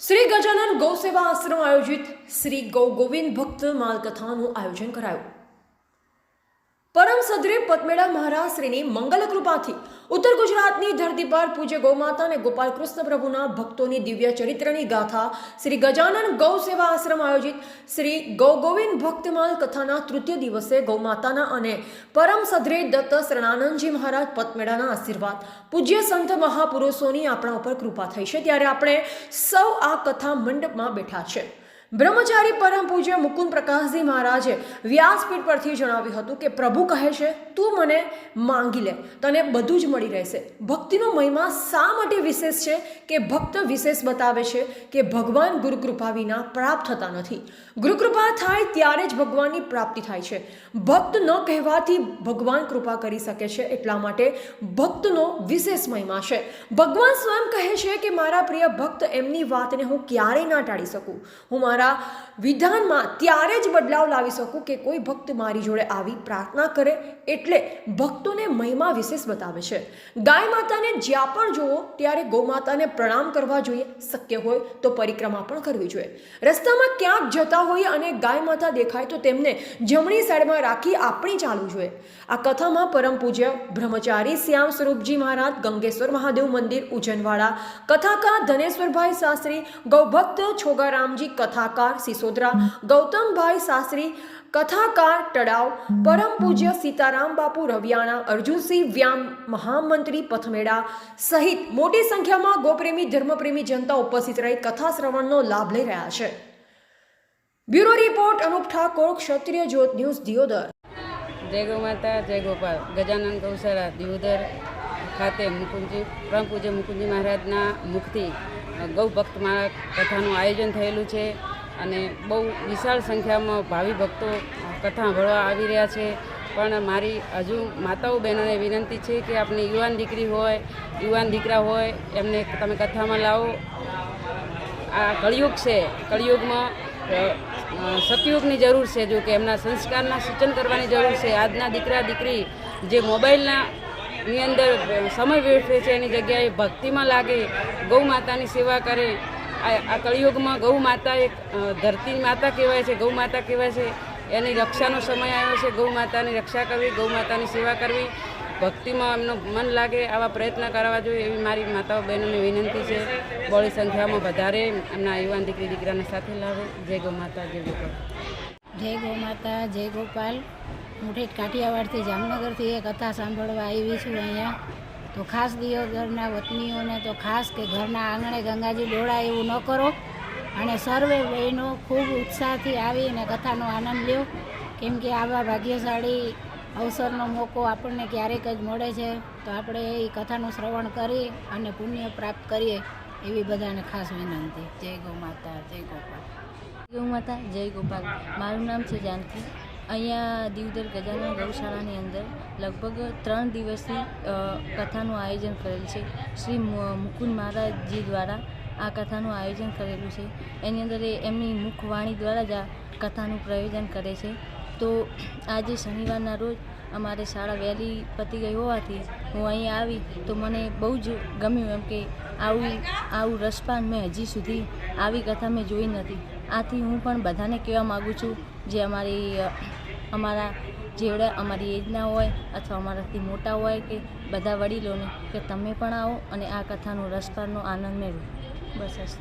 શ્રી ગજાનન ગૌસેવા આશ્રમ આયોજિત શ્રી ગૌ ગોવિંદ ભક્ત માલકથાનું આયોજન કરાયું. પરમ સદરે પતમેળા મહારાશ્રીની મંગલ કૃપાથી ઉત્તર ગુજરાતની ધરતી પર પૂજ્ય ગૌમાતા અને ગોપાલ કૃષ્ણ પ્રભુના ભક્તોની દિવ્ય ચરિત્રની ગાથા શ્રી ગજાનન ગૌ સેવા આશ્રમ આયોજિત શ્રી ગૌ ગોવિંદ ભક્તમાલ કથાના તૃતીય દિવસે ગૌમાતાના અને પરમ સદરે દત્ત શરણાનંદજી મહારાજ પતમેળાના આશીર્વાદ પૂજ્ય સંત મહાપુરુષોની આપણા ઉપર કૃપા થઈ છે. ત્યારે આપણે સૌ આ કથા મંડપમાં બેઠા છે. બ્રહ્મચારી પરમ પૂજ્ય મુકુંદ પ્રકાશજી મહારાજે વ્યાસપીઠ પરથી જણાવ્યું હતું કે, પ્રભુ કહે છે, તું મને માંગી લે, તને બધું જ મળી રહેશે. ભક્તિનો મહિમા શા માટે વિશેષ છે કે ભક્ત વિશેષ બતાવે છે કે ભગવાન ગુરુકૃપા વિના પ્રાપ્ત થતા નથી? ગુરુકૃપા થાય ત્યારે જ ભગવાનની પ્રાપ્તિ થાય છે. ભક્ત ન કહેવાથી ભગવાન કૃપા કરી શકે છે એટલા માટે ભક્તનો વિશેષ મહિમા છે. ભગવાન સ્વયં કહે છે કે, મારા પ્રિય ભક્ત, એમની વાતને હું ક્યારેય ના ટાળી શકું. હું મારા વિધાનમાં ત્યારે જ બદલાવ લાવી શકું કે કોઈ ભક્ત મારી જોડે આવી પ્રાર્થના કરે એટલે ભક્તોને મહિમા વિશેષ બતાવે છે. ગાય માતાને જ્યાં પણ જુઓ, ત્યારે ગૌમાતાને પ્રણામ કરવા જોઈએ, શક્ય હોય તો પરિક્રમા પણ કરવી જોઈએ. રસ્તામાં ક્યાંક જતા હોઈએ અને ગાય માતા દેખાય તો તેમને જમણી સાઈડમાં રાખી આપણી ચાલવું જોઈએ. આ કથામાં પરમ પૂજ્ય બ્રહ્મચારી શ્યામ સ્વરૂપજી મહારાજ, ગંગેશ્વર મહાદેવ મંદિર ઉજ્જૈનવાડા કથાકાર ધનેશ્વરભાઈ શાસ્ત્રી, ગૌભક્ત છોગારામજી કથાકાર સિસોદરા, ગૌતમભાઈ શાસ્ત્રી કથાકાર ટડાવ, પરમ પૂજ્ય સીતારામ બાપુ રવિયાણા, અર્જુનસિંહ વ્યામ મહામંત્રી પથમેડા સહિત મોટી સંખ્યામાં ગોપ્રેમી ધર્મપ્રેમી જનતા ઉપસ્થિત રહી કથા શ્રવણનો લાભ લઈ રહ્યા છે. Bureau report, Anup Thakor, Kshatriya Jyot news, Deodar. જય ગૌ માતા, જય ગોપાલ. ગજાનંદ ગૌશાળા, દિયોદર ખાતે મુકુંજી, પરમ પૂજ્ય મુકુંજી મહારાજના મુખથી ગૌ ભક્ત કથાનું આયોજન થયેલું છે. અને બહુ વિશાળ સંખ્યામાં ભાવિ ભક્તો કથા ભળવા આવી રહ્યા છે. પણ મારી હજુ માતાઓ બહેનોને વિનંતી છે કે આપણી યુવાન દીકરી હોય, યુવાન દીકરા હોય, એમને તમે કથામાં લાવો. આ કળિયુગ છે. કળિયુગમાં સતયુગની જરૂર છે. જો કે એમના સંસ્કારના સૂચન કરવાની જરૂર છે. આજના દીકરા, દીકરી જે મોબાઈલના ની અંદર સમય વેડફે છે, એની જગ્યાએ ભક્તિમાં લાગે, ગૌ માતાની સેવા કરે આ કળિયુગમાં ગૌ માતા એક ધરતી માતા કહેવાય છે, ગૌ માતા કહેવાય છે. એની રક્ષાનો સમય આવ્યો છે, ગૌ માતાની રક્ષા કરવી, ગૌ માતાની સેવા કરવી. ભક્તિમાં એમનું મન લાગે આવા પ્રયત્ન કરવા જોઈએ એવી મારી માતાઓ બહેનોને વિનંતી છે. બહોળી સંખ્યામાં વધારે એમના યુવાન દીકરી દીકરાને સાથે લાવે. જય ગૌ માતા, જય ગોપાલ. જય ગૌ માતા, જય ગોપાલ. હું ઠેઠ કાઠિયાવાડથી જામનગરથી એ કથા સાંભળવા આવી છું અહીંયા. તો ખાસ દિયોદરના વતનીઓને તો ખાસ કે ઘરના આંગણે ગંગાજી ડોળા એવું ન કરો. અને સર્વે બહેનો ખૂબ ઉત્સાહથી આવી અને કથાનો આનંદ લ્યો. કેમ કે આવા ભાગ્યશાળી અવસરનો મોકો આપણને ક્યારેક જ મળે છે. તો આપણે એ કથાનું શ્રવણ કરી અને પુણ્ય પ્રાપ્ત કરીએ એવી બધાને ખાસ વિનંતી. જય ગૌ માતા, જય ગોપાલ. ગૌ માતા, જય ગોપાલ. મારું નામ છે જાનકી. અહીંયા દીવદર ગજાનન ગૌશાળાની અંદર લગભગ ત્રણ દિવસથી કથાનું આયોજન કરેલ છે. શ્રી મુકુંદ મહારાજજી દ્વારા આ કથાનું આયોજન કરેલું છે. એની અંદર એમની મુખવાણી દ્વારા જ આ કથાનું પ્રયોજન કરે છે. તો આજે શનિવારના રોજ અમારે શાળા વહેલી પતી ગઈ હોવાથી હું અહીં આવી તો મને બહુ જ ગમ્યું એમ કે આવું આવું રસપાન મેં હજી સુધી આવી કથા મેં જોઈ નથી. આથી હું પણ બધાને કહેવા માગું છું, જે અમારી અમારા જેવડા અમારી એજના હોય અથવા અમારાથી મોટા હોય કે બધા વડીલોને કે તમે પણ આવો અને આ કથાનો રસપાનનો આનંદ મેળવો. બસ.